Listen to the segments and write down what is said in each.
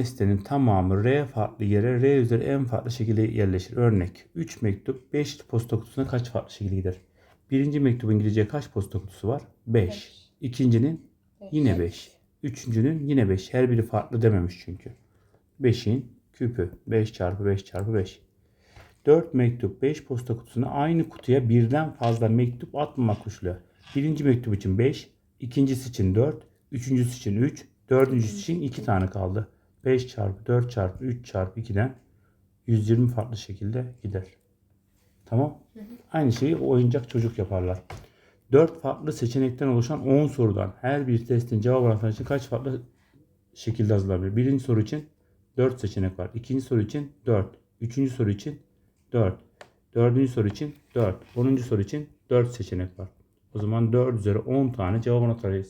nesnenin tamamı R farklı yere R üzeri en farklı şekilde yerleşir. Örnek 3 mektup 5 posta kutusuna kaç farklı şekilde gider? Birinci mektubun gideceği kaç posta kutusu var? 5. Beş. İkincinin Beş. yine 5. Üçüncünün yine 5. Her biri farklı dememiş çünkü. 5'in küpü 5 çarpı 5 çarpı 5. 4 mektup 5 posta kutusuna aynı kutuya birden fazla mektup atmamak koşuluyor. Birinci mektup için 5, ikincisi için 4, üçüncüsü için 3, dördüncüsü için 2 tane kaldı. 5 çarpı 4 çarpı 3 çarpı 2'den 120 farklı şekilde gider. Tamam. Aynı şeyi oyuncak çocuk yaparlar. 4 farklı seçenekten oluşan 10 sorudan her bir testin cevap anahtarı için kaç farklı şekilde hazırlanabilir? Birinci soru için 4 seçenek var. İkinci soru için 4. Üçüncü soru için 4. Dördüncü soru için 4. Onuncu soru için 4 seçenek var. O zaman 4 üzeri 10 tane cevap anahtarı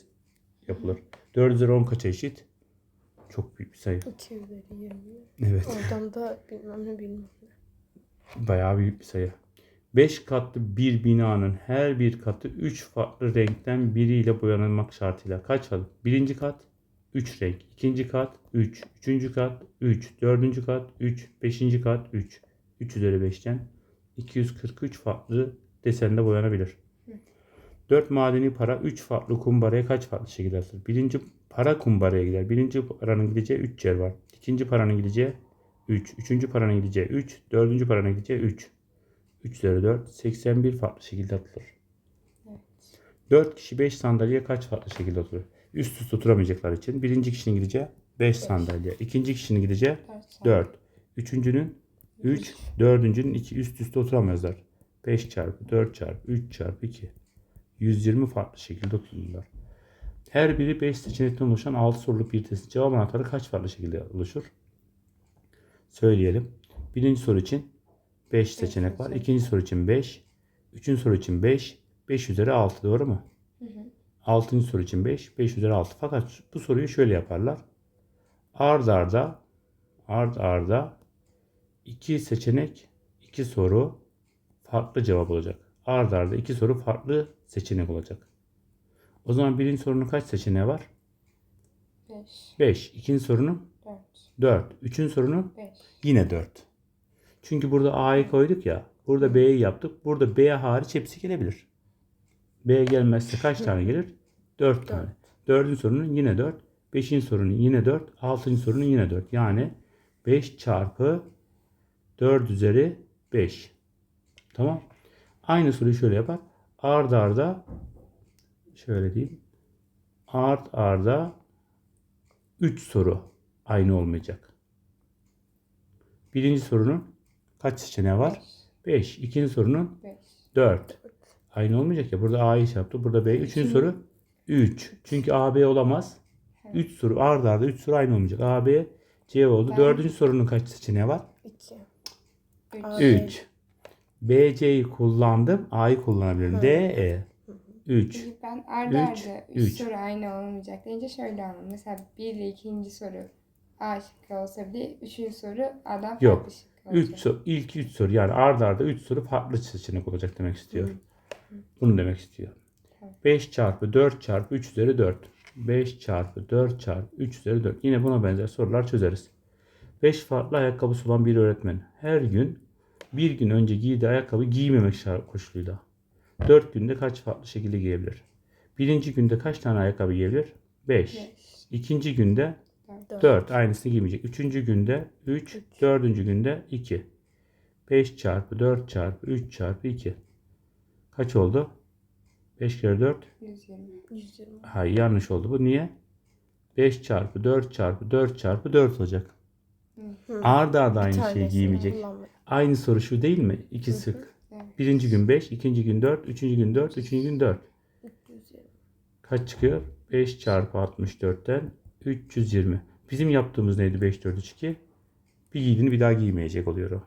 yapılır. 4 üzeri 10 kaça eşit? Çok büyük bir sayı. 2 üzeri 20. Evet. Oradan da bilmem ne bilmem ne. Bayağı büyük bir sayı. 5 katlı bir binanın her bir katı 3 farklı renkten biriyle boyanılmak şartıyla kaç adım? Birinci kat 3 renk. ikinci kat 3. Üçüncü kat 3. Dördüncü kat 3. Beşinci kat 3. 3 üzeri 5'ten 243 farklı desende boyanabilir. 4 madeni para 3 farklı kumbaraya kaç farklı şekilde atılır? Birinci para kumbaraya gider. Birinci paranın gideceği 3 yer var. İkinci paranın gideceği 3. Üçüncü paranın gideceği 3. Dördüncü paranın gideceği 3. 3 üzeri 4. 81 farklı şekilde atılır. 4 kişi 5 sandalye kaç farklı şekilde oturur? Üst üste oturamayacaklar için. Birinci kişinin gideceği 5 sandalye. ikinci kişinin gideceği Dört 4. Üçüncünün 3. Dördüncünün 2 üst üste oturamazlar. 5 çarpı 4 çarpı 3 çarpı 2. 120 farklı şekilde otururlar. Her biri 5 seçenekten oluşan 6 soruluk bir testin cevap anahtarı kaç farklı şekilde oluşur? Söyleyelim. Birinci soru için 5 seçenek var. İkinci soru için 5. Üçüncü soru için 5. 5 üzeri 6 doğru mu? Altıncı soru için 5. 5 üzeri 6. Fakat bu soruyu şöyle yaparlar. Ard arda ard arda iki seçenek, iki soru farklı cevap olacak. Ard arda iki soru farklı seçenek olacak. O zaman birinci sorunun kaç seçeneği var? Beş. 5. İkinci sorunun Dört. 4. Üçüncü sorunun Beş. yine 4. Çünkü burada A'yı koyduk ya. Burada B'yi yaptık. Burada B hariç hepsi gelebilir. B gelmezse kaç tane gelir? 4 tane. Dördüncü sorunun yine 4. Beşinci sorunun yine 4. Altıncı sorunun yine 4. Yani 5 çarpı 4 üzeri 5. Tamam. Aynı soruyu şöyle yapar. Ard arda şöyle diyeyim. Ard arda 3 soru aynı olmayacak. Birinci sorunun kaç seçeneği var? 5. İkinci sorunun Beş. 4. Aynı olmayacak ya. Burada A'yı şey yaptı. Burada B. Üçüncü soru 3. Çünkü A, B olamaz. 3 soru arda arda 3 soru aynı olmayacak. A, B, C oldu. Dördüncü sorunun kaç seçeneği var? 2. Üç. Aa. 3. B, C'yi kullandım. A'yı kullanabilirim. D, E. 3. Çünkü ben arda Üç, arda üç. 3 soru aynı olmayacak deyince şöyle anladım. Mesela bir ile ikinci soru A şıkkı olsa bile üçüncü soru A'dan farklı Yok. şıkkı olacak. 3 soru, ilk 3 soru yani arda arda 3 soru farklı seçenek olacak demek istiyor. Bunu demek istiyor. 5 çarpı 4 çarpı 3 üzeri 4. 5 çarpı 4 çarpı 3 üzeri 4. Yine buna benzer sorular çözeriz. 5 farklı ayakkabısı olan bir öğretmen her gün bir gün önce giydiği ayakkabı giymemek koşuluyla 4 günde kaç farklı şekilde giyebilir? Birinci günde kaç tane ayakkabı giyebilir? 5. Beş. İkinci günde Dört. 4 aynısını giymeyecek. Üçüncü günde 3, dördüncü günde 2. 5 çarpı 4 çarpı 3 çarpı 2. Kaç oldu? 5 kere 4. 120. 120. Hayır yanlış oldu bu. Niye? 5 çarpı 4 çarpı 4 çarpı 4 olacak. Arda arda aynı şeyi giymeyecek. Aynı soru şu değil mi? İki sık. Evet. Birinci gün 5, ikinci gün 4, üçüncü gün 4, üçüncü gün 4. 320. Kaç çıkıyor? 5 çarpı 64'ten 320. Bizim yaptığımız neydi 5, 4, 3, 2? Bir giydiğini bir daha giymeyecek oluyor o.